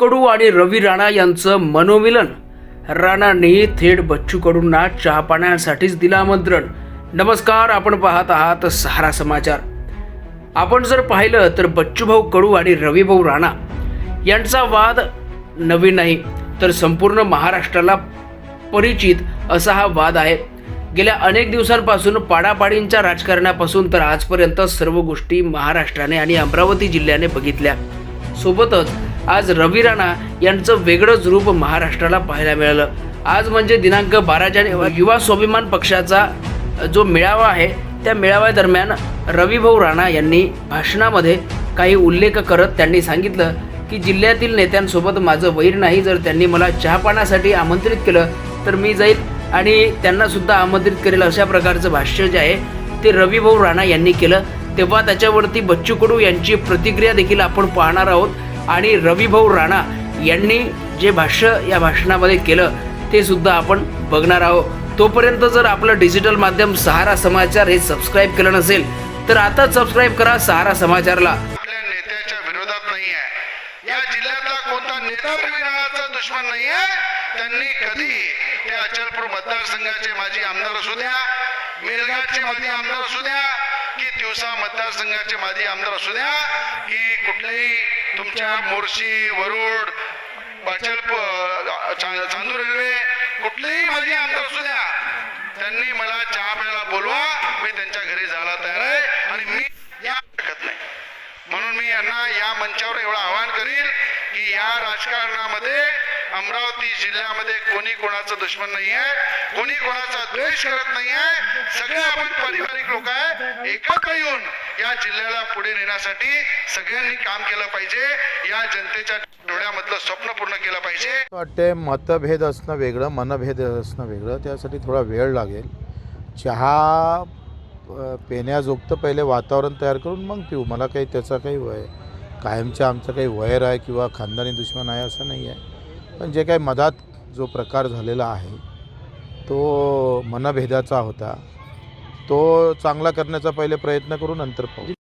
कडू आणि रवी राणा यांचं मनोमिलन. राणांनी थेट बच्चू कडूंना चहा पाण्यासाठीच दिलं आमंत्रण. नमस्कार आपण पाहत आहात सहारा समाचार. आपण जर पाहिलं तर बच्चूभाऊ कडू आणि रविभाऊ राणा यांचा वाद नवीन नाही तर संपूर्ण महाराष्ट्राला परिचित असा हा वाद आहे. गेल्या अनेक दिवसांपासून पाडापाडींच्या राजकारणापासून तर आजपर्यंत सर्व गोष्टी महाराष्ट्राने आणि अमरावती जिल्ह्याने बघितल्या. सोबतच आज रवी राणा यांचं वेगळंच रूप महाराष्ट्राला पाहायला मिळालं. आज म्हणजे दिनांक बारा जानेवारी युवा स्वाभिमान पक्षाचा जो मेळावा आहे त्या मेळाव्यादरम्यान रविभाऊ राणा यांनी भाषणामध्ये काही उल्लेख करत त्यांनी सांगितलं की जिल्ह्यातील नेत्यांसोबत माझं वैर नाही जर त्यांनी मला चहा आमंत्रित केलं तर मी जाईल. आणि त्यांनासुद्धा आमंत्रित करेल अशा प्रकारचं भाष्य जे आहे ते रविभाऊ राणा यांनी केलं. तेव्हा त्याच्यावरती बच्चू कडू यांची प्रतिक्रिया देखील आपण पाहणार आहोत. आणि रविभाऊ राणा यांनी जे भाष्य या भाषणामध्ये केलं ते सुद्धा आपण बघणार आहोत. तोपर्यंत जर आपलं डिजिटल माध्यम सहारा समाचार हे सबस्क्राईब केलं नसेल तर आता सबस्क्राईब करा सहारा समाचारला. आपल्या नेत्याच्या विरोधात नाही आहे. या जिल्ह्यातला कोणता नेता दुश्मन नाही आहे? त्यांनी कधी अचलपूर मतदारसंघाचे माजी आमदार असू द्या मेलघाटचे माजी आमदार असू द्या की दिवसा मतदारसंघाचे माजी आमदार असू द्या की कुठलेही तुमच्या मोर्शी वरुड पाचल चांदूर रेल्वे कुठलेही माजी आमदार असू द्या त्यांनी मला चहा प्यायला बोलवा मी त्यांच्या घरी जायला तयार आहे आणि मी या शकत नाही. म्हणून मी यांना या मंचावर एवढं आवाहन करील की या राजकारणामध्ये अमरावती जिल्ह्यामध्ये कोणी कोणाचं दुश्मन नाही आहे कोणी कोणाचा द्वेष करत नाही आहे सगळे आपण पारिवारिक लोक आहे एकत्र येऊन या जिल्ह्याला पुढे नेण्यासाठी सगळ्यांनी काम केलं पाहिजे. या जनतेच्या डोळ्यामधलं स्वप्न पूर्ण केलं पाहिजे. वाटते मतभेद असणं वेगळं मनभेद असणं वेगळं. त्यासाठी थोडा वेळ लागेल. चहा अ, पिण्याजोगतं पहिले वातावरण तयार करून मग पिऊ. मला काही त्याचा काही वय कायमच्या आमचं काही वैर आहे किंवा खानदानी दुश्मन आहे असं नाही आहे. पण जे काही मधात जो प्रकार झालेला आहे तो मनभेदाचा होता. तो चांगला करण्याचा पहिले प्रयत्न करू नंतर पाहू.